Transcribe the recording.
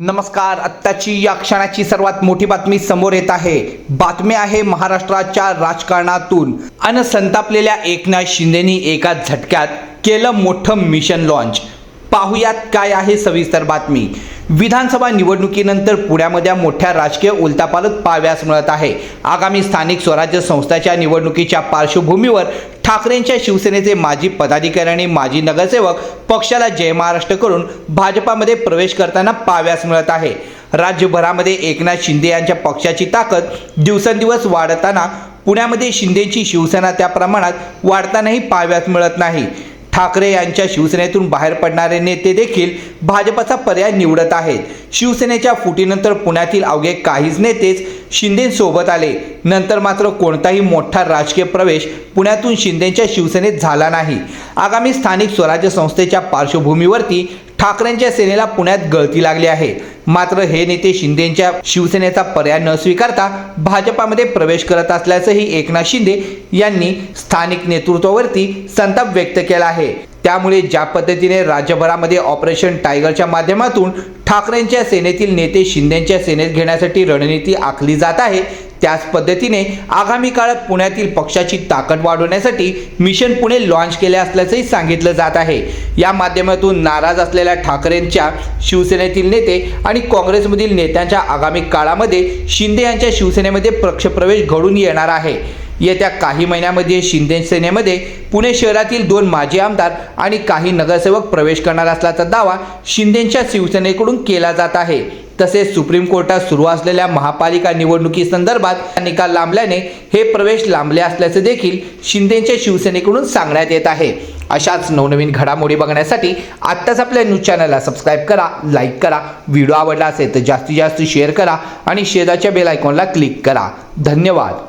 नमस्कार आत्ताची या क्षणाची सर्वात मोठी बातमी समोर येत आहे. बातमी आहे महाराष्ट्राच्या राजकारणातून. अन संतापलेल्या एकनाथ शिंदेनी एका झटक्यात केलं मोठं मिशन लॉन्च पाहुयात काय आहे सविस्तर बातमी. विधानसभा निवडणुकीनंतर पुण्यामध्ये मोठ्या राजकीय उलतापालत पाहाव्यास मिळत आहे. आगामी स्थानिक स्वराज्य संस्थाच्या निवडणुकीच्या पार्श्वभूमीवर ठाकरेंच्या शिवसेनेचे माजी पदाधिकारी आणि माजी नगरसेवक पक्षाला जय महाराष्ट्र करून भाजपामध्ये प्रवेश करताना पाहाव्यास मिळत आहे. राज्यभरामध्ये एकनाथ शिंदे यांच्या पक्षाची ताकद दिवसेंदिवस वाढताना पुण्यामध्ये शिंदेची शिवसेना त्या प्रमाणात वाढतानाही पाहाव्यास मिळत नाही. ठाकरे यांच्या शिवसेनेतून बाहेर पडणारे नेते देखील भाजपचा पर्याय निवडत आहेत. शिवसेनेच्या फुटीनंतर पुण्यातील अवघे काहीच नेतेच शिंदेसोबत आले. नंतर मात्र कोणताही मोठा राजकीय प्रवेश पुण्यातून शिंदेच्या शिवसेनेत झाला नाही. आगामी स्थानिक स्वराज्य संस्थेच्या पार्श्वभूमीवरती ठाकरेंच्या सेनेला पुण्यात गळती लागली आहे. मात्र हे नेते शिंदेच्या शिवसेनेचा पर्याय न स्वीकारता भाजपामध्ये प्रवेश करत असल्याचंही एकनाथ शिंदे यांनी स्थानिक नेतृत्वावरती संताप व्यक्त केला आहे. त्यामुळे ज्या पद्धतीने राज्यभरामध्ये ऑपरेशन टायगरच्या माध्यमातून ठाकरेंच्या सेनेतील नेते शिंदेच्या सेनेत घेण्यासाठी रणनीती आखली जात आहे त्याच पद्धतीने आगामी काळात पुण्यातील पक्षाची ताकद वाढवण्यासाठी मिशन पुणे लॉन्च केले असल्याचंही सांगितलं जात आहे. या माध्यमातून नाराज असलेल्या ठाकरेंच्या शिवसेनेतील नेते आणि काँग्रेसमधील नेत्यांच्या आगामी काळामध्ये शिंदे यांच्या शिवसेनेमध्ये पक्षप्रवेश घडून येणार आहे. येत्या काही महिन्यामध्ये शिंदे सेनेमध्ये पुणे शहरातील दोन माजी आमदार आणि काही नगरसेवक प्रवेश करणार असल्याचा दावा शिंदेच्या शिवसेनेकडून केला जात आहे. तसेच सुप्रीम कोर्टात सुरू असलेल्या महापालिका निवडणुकीसंदर्भात निकाल लांबल्याने हे प्रवेश लांबले असल्याचे देखील शिंदेच्या शिवसेनेकडून सांगण्यात येत आहे. अशाच नवनवीन घडामोडी बघण्यासाठी आत्ताच आपल्या न्यूज चॅनलला सबस्क्राईब करा लाईक करा व्हिडिओ आवडला असेल तर जास्तीत जास्त शेअर करा आणि शेजारच्या बेल आयकॉनला क्लिक करा. धन्यवाद.